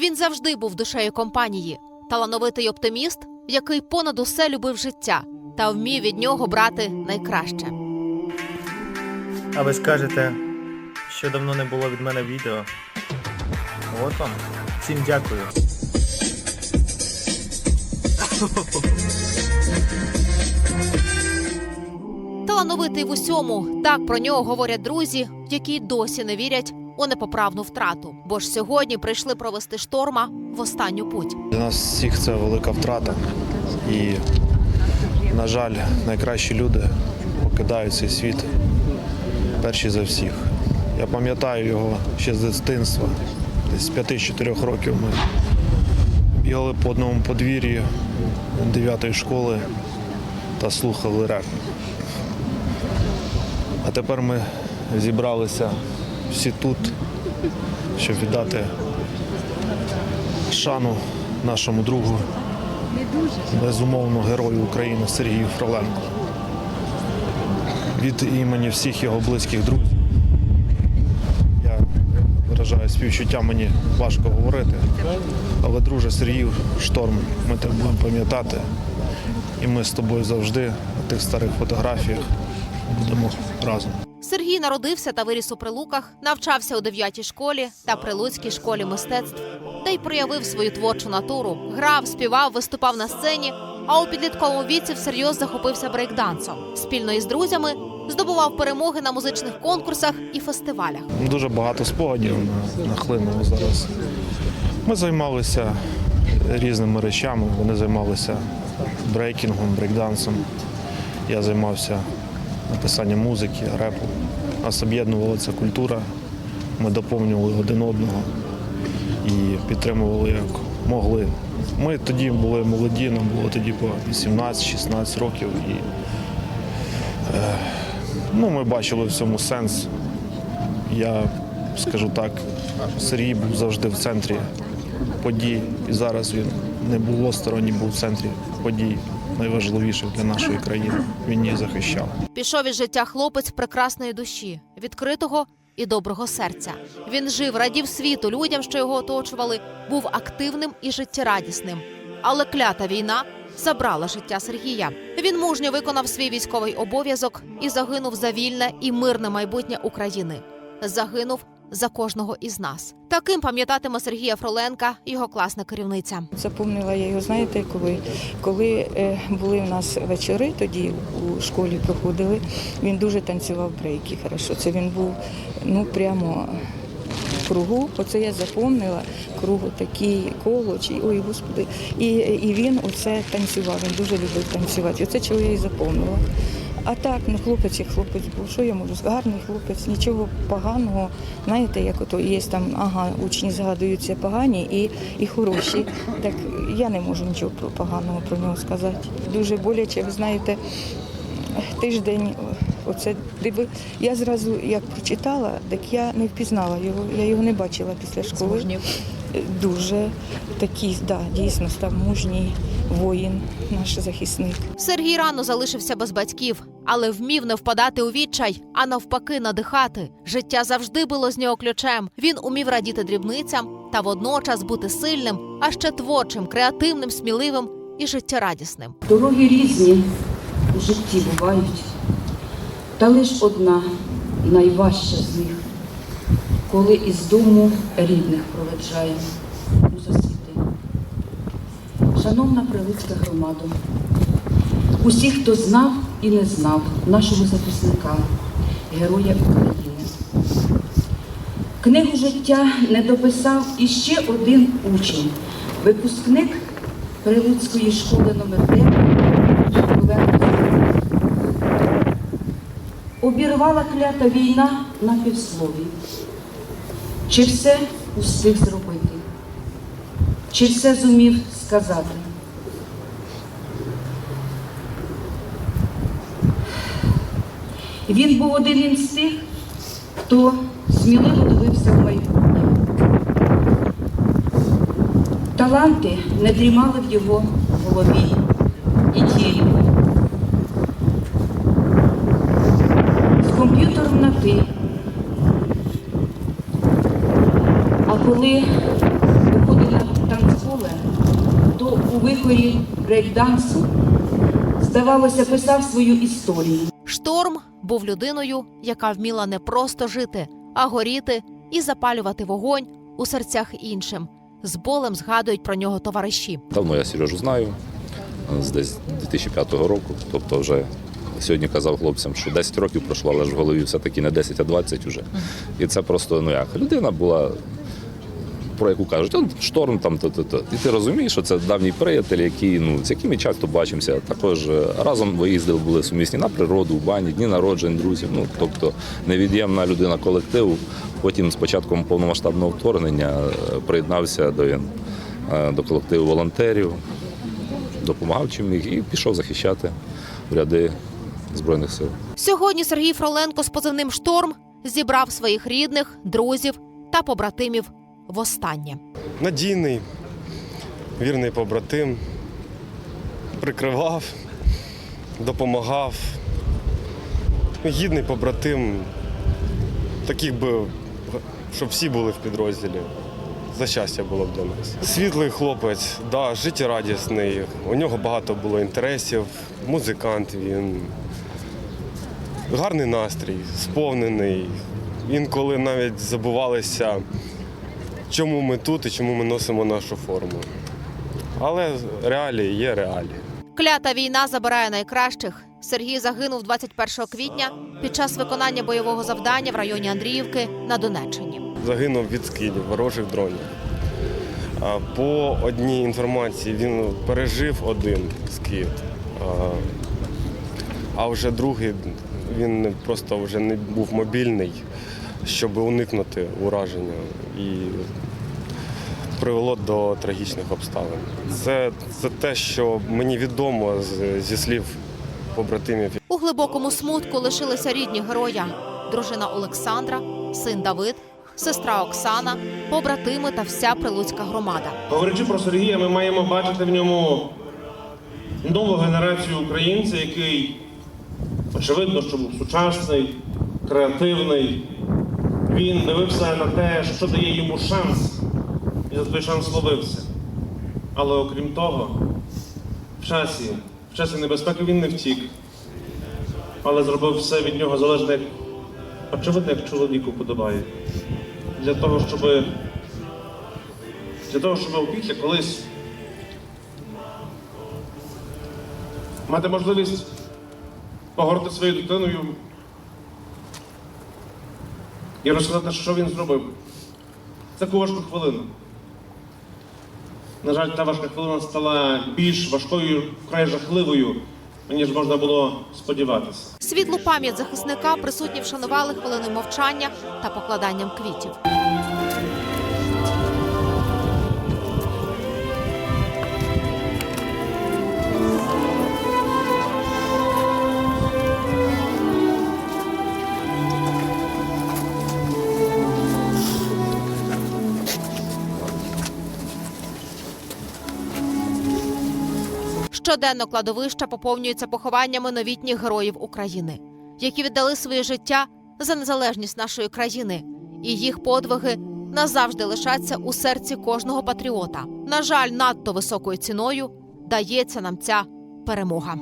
Він завжди був душею компанії, талановитий оптиміст, який понад усе любив життя та вмів від нього брати найкраще. А ви скажете, що давно не було від мене відео. От вам. Всім дякую. Талановитий в усьому так про нього говорять друзі, які досі не вірять у непоправну втрату. Бо ж сьогодні прийшли провести шторма в останню путь. Для нас всіх це велика втрата. І, на жаль, найкращі люди покидають цей світ перші за всіх. Я пам'ятаю його ще з дитинства. Десь з 5-4 років ми бігали по одному подвір'ї 9 школи та слухали реп. А тепер ми зібралися всі тут, щоб віддати шану нашому другу, безумовно, герою України Сергію Фроленко. Від імені всіх його близьких друзів. Я виражаю співчуття, мені важко говорити. Але, друже, Сергію Шторм, ми тебе будемо пам'ятати. І ми з тобою завжди на тих старих фотографіях будемо разом. Сергій народився та виріс у Прилуках, навчався у 9 школі та Прилуцькій школі мистецтв, та й проявив свою творчу натуру. Грав, співав, виступав на сцені. А у підлітковому віці всерйоз захопився брейкдансом. Спільно із друзями здобував перемоги на музичних конкурсах і фестивалях. Дуже багато спогадів на- нахлинуло зараз. Ми займалися різними речами. Вони займалися брейкінгом, брейкдансом. Я займався написанням музики, репу. Нас об'єднувала ця культура. Ми доповнювали один одного і підтримували як могли. Ми тоді були молоді, нам було тоді по 18-16 років. І, е, ну, ми бачили в цьому сенс. Я скажу так, Сергій був завжди в центрі подій, і зараз він не був осторонній, був в центрі подій найважливіших для нашої країни. Він її захищав. Пішов із життя хлопець прекрасної душі, відкритого і доброго серця. Він жив, радів світу людям, що його оточували, був активним і життєрадісним. Але клята війна забрала життя Сергія. Він мужньо виконав свій військовий обов'язок і загинув за вільне і мирне майбутнє України. Загинув за кожного із нас. Таким пам'ятатиме Сергія Фроленка його класна керівниця. Запомнила я його, знаєте, коли, коли е, були в нас вечори, тоді у школі проходили, він дуже танцював брейки. Хорошо. Це він був ну прямо кругу. Оце я запомнила, кругу такий коло, чи ой, господи. І, і він оце танцював, він дуже любив танцювати. Оце чого я і запомнила. А так, ну хлопець і хлопець був. Що я можу сказати? Гарний хлопець, нічого поганого. Знаєте, як ото є там, ага, учні згадуються погані і, і хороші. Так я не можу нічого поганого про нього сказати. Дуже боляче, ви знаєте, тиждень. Оце диви. Я зразу як прочитала, так я не впізнала його. Я його не бачила після школи. Дуже такий, да, дійсно став мужній воїн, наш захисник. Сергій рано залишився без батьків, але вмів не впадати у відчай, а навпаки, надихати. Життя завжди було з нього ключем. Він умів радіти дрібницям та водночас бути сильним, а ще творчим, креативним, сміливим і життєрадісним. Дороги різні у житті бувають, та лиш одна найважча з них, коли із дому рідних проведжаємо у засвіти. Шановна Прилуцька громада, усі, хто знав і не знав нашого захисника, героя України. Книгу життя не дописав іще один учень, випускник Прилуцької школи номер 9 Обірвала клята війна на півслові. Чи все успіх зробити? Чи все зумів сказати? Він був один із тих, хто сміливо дивився в майбутнє. Таланти не дрімали в його голові і тілі. З на ти. А коли виходили вихорі брейкдансу, здавалося, писав свою історію. Шторм був людиною, яка вміла не просто жити, а горіти і запалювати вогонь у серцях іншим. З болем згадують про нього товариші. Давно я Сережу знаю, з десь 2005 року. Тобто вже сьогодні казав хлопцям, що 10 років пройшло, але ж в голові все-таки не 10, а 20 вже. І це просто, ну як, людина була, про яку кажуть, он шторм там то-то-то. І ти розумієш, що це давній приятель, який, ну, з яким ми часто бачимося. Також е, разом виїздили, були сумісні на природу, в бані, дні народжень, друзів. Ну, тобто невід'ємна людина колективу. Потім з початком повномасштабного вторгнення е, приєднався до, е, до колективу волонтерів, допомагав чим міг і пішов захищати ряди Збройних сил. Сьогодні Сергій Фроленко з позивним Шторм зібрав своїх рідних, друзів та побратимів востаннє. надійний, вірний побратим, прикривав, допомагав. Гідний побратим, таких би, щоб всі були в підрозділі. За щастя було б для нас. Світлий хлопець, да, життєрадісний. У нього багато було інтересів, музикант він. Гарний настрій, сповнений. Інколи навіть забувалися чому ми тут і чому ми носимо нашу форму. Але реалії є реалії. Клята війна забирає найкращих. Сергій загинув 21 квітня під час виконання бойового завдання в районі Андріївки на Донеччині. Загинув від скидів, ворожих дронів. По одній інформації він пережив один скид, а- вже другий він просто вже не був мобільний, щоб уникнути ураження. І привело до трагічних обставин. Це, це те, що мені відомо з- зі слів побратимів У глибокому смутку лишилися рідні героя: дружина Олександра, син Давид, сестра Оксана, побратими та вся прилуцька громада. Говорячи про Сергія, ми маємо бачити в ньому нову генерацію українця, який очевидно, що був сучасний, креативний. Він дивився на те, що дає йому шанс, і за той шанс ловився. Але окрім того, в часі, в часі небезпеки він не втік, але зробив все від нього залежне, очевидно, як чоловіку подобає. Для того, щоби для того, щоб опісля колись мати можливість поговорити зі своєю дитиною і розказати, що він зробив. Це важку хвилину. На жаль, та важка хвилина стала більш важкою, вкрай жахливою, ніж можна було сподіватися. Світлу пам'ять захисника присутні вшанували хвилиною мовчання та покладанням квітів. Щоденно кладовища поповнюються похованнями новітніх героїв України, які віддали своє життя за незалежність нашої країни, і їх подвиги назавжди лишаться у серці кожного патріота. На жаль, надто високою ціною дається нам ця перемога.